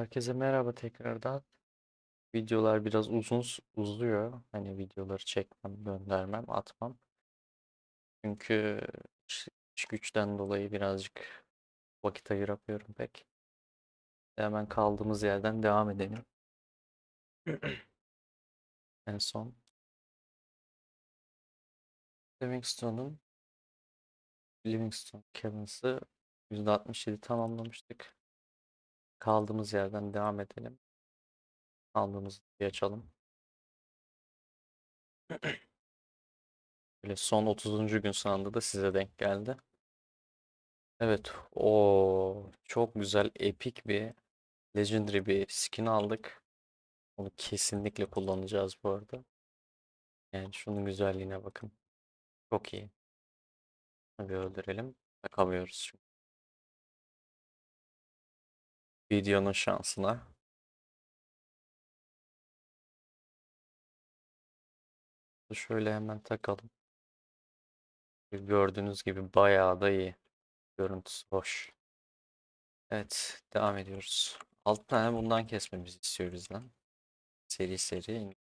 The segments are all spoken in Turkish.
Herkese merhaba tekrardan. Videolar biraz uzun uzuyor. Hani videoları çekmem, göndermem, atmam. Çünkü iş, güçten dolayı birazcık vakit ayıramıyorum pek. Hemen kaldığımız yerden devam edelim. En son Livingstone'un Livingstone Caverns'ı %67 tamamlamıştık. Kaldığımız yerden devam edelim. Aldığımızı bir açalım. Böyle son 30. gün sonunda da size denk geldi. Evet, o çok güzel, epik bir Legendary bir skin aldık. Onu kesinlikle kullanacağız bu arada. Yani şunun güzelliğine bakın. Çok iyi. Bir öldürelim. Takamıyoruz çünkü. Videonun şansına. Şöyle hemen takalım. Gördüğünüz gibi bayağı da iyi. Görüntüsü hoş. Evet, devam ediyoruz. 6 tane bundan kesmemizi istiyor bizden. Seri seri.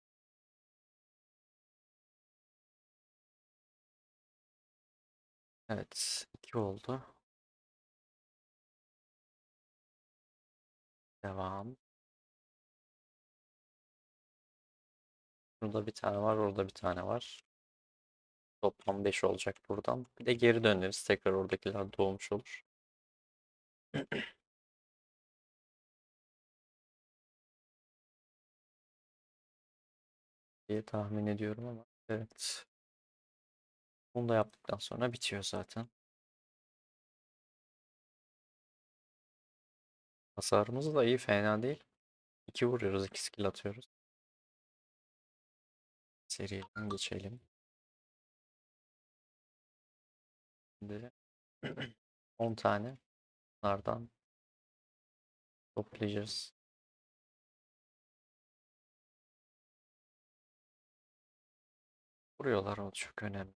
Evet, 2 oldu. Devam. Burada bir tane var, orada bir tane var. Toplam 5 olacak buradan. Bir de geri döneriz. Tekrar oradakiler doğmuş olur. diye tahmin ediyorum ama evet. Bunu da yaptıktan sonra bitiyor zaten. Hasarımız da iyi, fena değil. 2 vuruyoruz, 2 skill atıyoruz. Seriden geçelim. Şimdi 10 tane bunlardan toplayacağız. Vuruyorlar o çok önemli.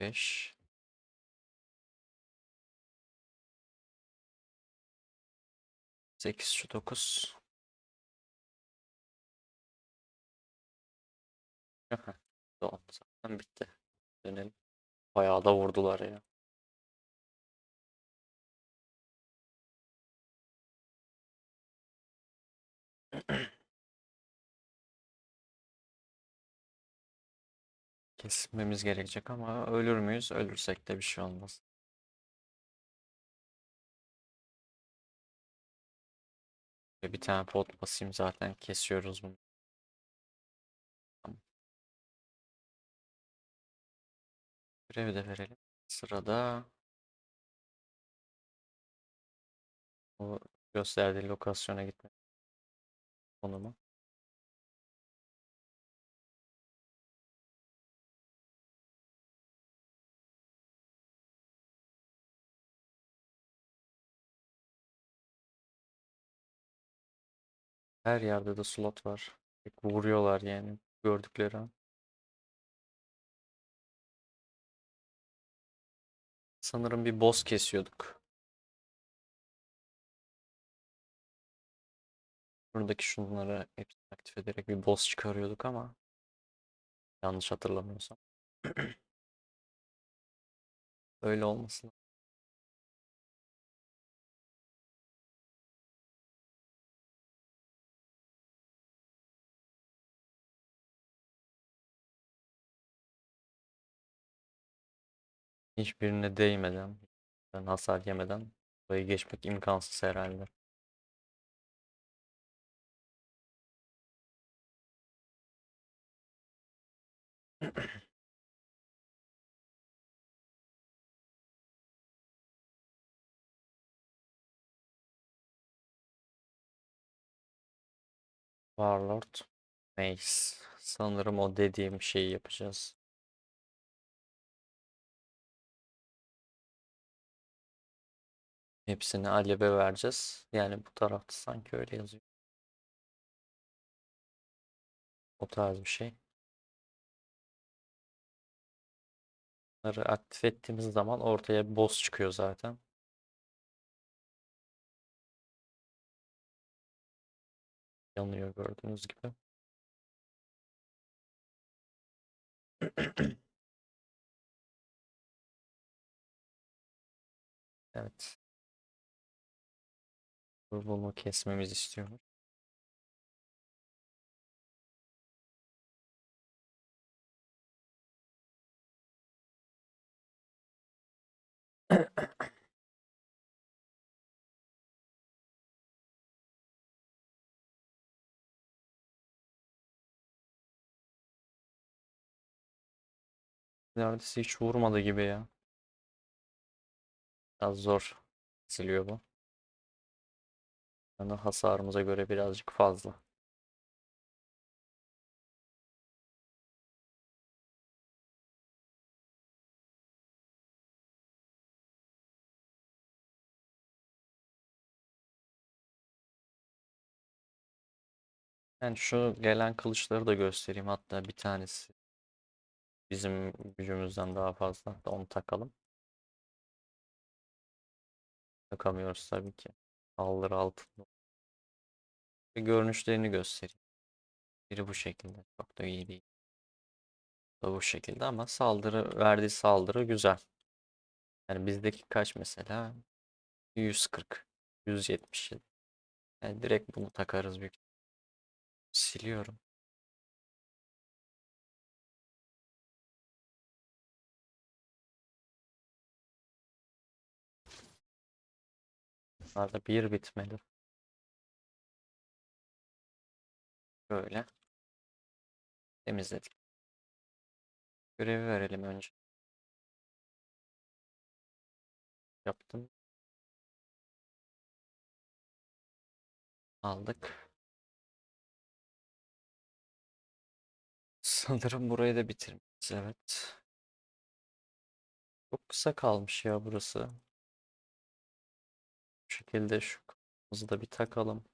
Beş. Sekiz şu dokuz. Tamam zaten bitti. Dönelim. Bayağı da vurdular ya. Kesmemiz gerekecek ama ölür müyüz? Ölürsek de bir şey olmaz. Bir tane pot basayım zaten kesiyoruz bunu. Tamam. Görevi de verelim. Sırada o gösterdiği lokasyona gitmek konumu. Her yerde de slot var. Vuruyorlar yani gördükleri an. Sanırım bir boss kesiyorduk. Buradaki şunları hepsini aktif ederek bir boss çıkarıyorduk ama yanlış hatırlamıyorsam. Öyle olmasın. Hiçbirine değmeden, ben hasar yemeden burayı geçmek imkansız herhalde. Warlord Mace. Sanırım o dediğim şeyi yapacağız. Hepsini Alev'e vereceğiz. Yani bu tarafta sanki öyle yazıyor. O tarz bir şey. Bunları aktif ettiğimiz zaman ortaya bir boss çıkıyor zaten. Yanıyor gördüğünüz gibi. Evet. Bunu kesmemizi istiyoruz. Neredeyse hiç vurmadı gibi ya. Biraz zor kesiliyor bu. Yani hasarımıza göre birazcık fazla. Yani şu gelen kılıçları da göstereyim. Hatta bir tanesi bizim gücümüzden daha fazla. Hatta onu takalım. Takamıyoruz tabii ki. Saldırı altında. Bir görünüşlerini göstereyim. Biri bu şekilde. Çok da iyi değil. Da bu şekilde ama saldırı verdiği saldırı güzel. Yani bizdeki kaç mesela? 140, 177. Yani direkt bunu takarız büyük. Siliyorum. Bunlarda bir bitmeli. Böyle. Temizledik. Görevi verelim önce. Yaptım. Aldık. Sanırım burayı da bitirmişiz. Evet. Çok kısa kalmış ya burası. Şekilde şu kafamızı da bir takalım.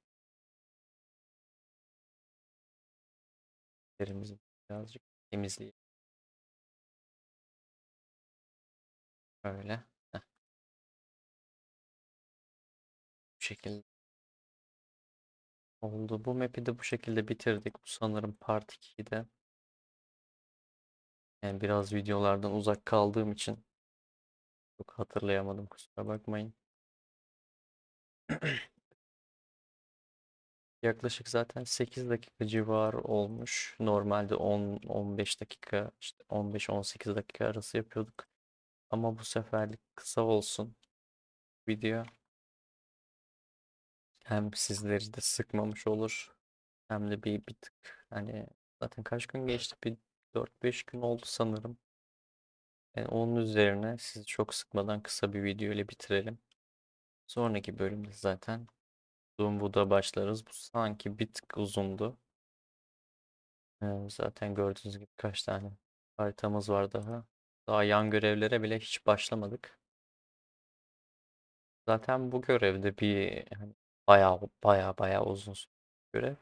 Derimizi birazcık temizleyelim. Böyle. Heh. Bu şekilde oldu. Bu map'i de bu şekilde bitirdik. Bu sanırım part 2'de. Yani biraz videolardan uzak kaldığım için çok hatırlayamadım. Kusura bakmayın. Yaklaşık zaten 8 dakika civarı olmuş. Normalde 10-15 dakika işte 15-18 dakika arası yapıyorduk. Ama bu seferlik kısa olsun video. Hem sizleri de sıkmamış olur. Hem de bir, bir tık hani zaten kaç gün geçti? Bir 4-5 gün oldu sanırım. Yani onun üzerine sizi çok sıkmadan kısa bir video ile bitirelim. Sonraki bölümde zaten Dumbu'da başlarız. Bu sanki bir tık uzundu. Ee, zaten gördüğünüz gibi kaç tane haritamız var daha. Daha yan görevlere bile hiç başlamadık. Zaten bu görevde bir hani bayağı bayağı bayağı uzun görev.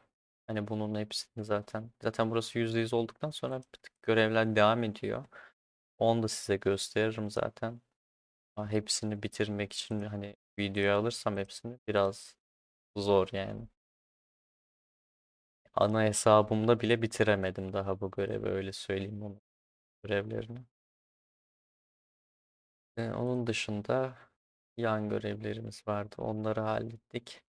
Hani bunun hepsini zaten zaten burası %100 olduktan sonra bir tık görevler devam ediyor. Onu da size gösteririm zaten. Hepsini bitirmek için hani videoya alırsam hepsini biraz zor yani. Ana hesabımda bile bitiremedim daha bu görevi öyle söyleyeyim onu görevlerini. Ee, onun dışında yan görevlerimiz vardı. Onları hallettik.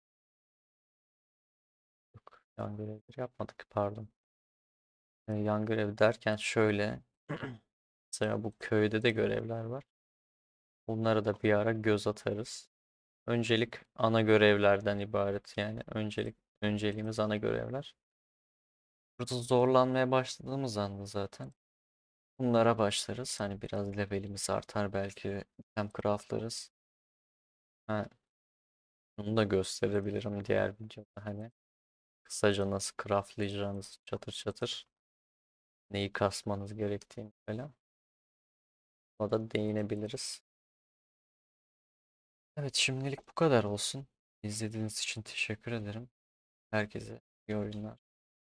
Yok, yan görevleri yapmadık pardon. Ee, yan görev derken şöyle mesela bu köyde de görevler var. Bunlara da bir ara göz atarız. Öncelik ana görevlerden ibaret yani öncelik önceliğimiz ana görevler. Burada zorlanmaya başladığımız anda zaten bunlara başlarız. Hani biraz levelimiz artar belki item craftlarız. Ha, bunu da gösterebilirim diğer videoda hani kısaca nasıl craftlayacağınız çatır çatır neyi kasmanız gerektiğini falan. Ona da değinebiliriz. Evet şimdilik bu kadar olsun. İzlediğiniz için teşekkür ederim. Herkese iyi oyunlar.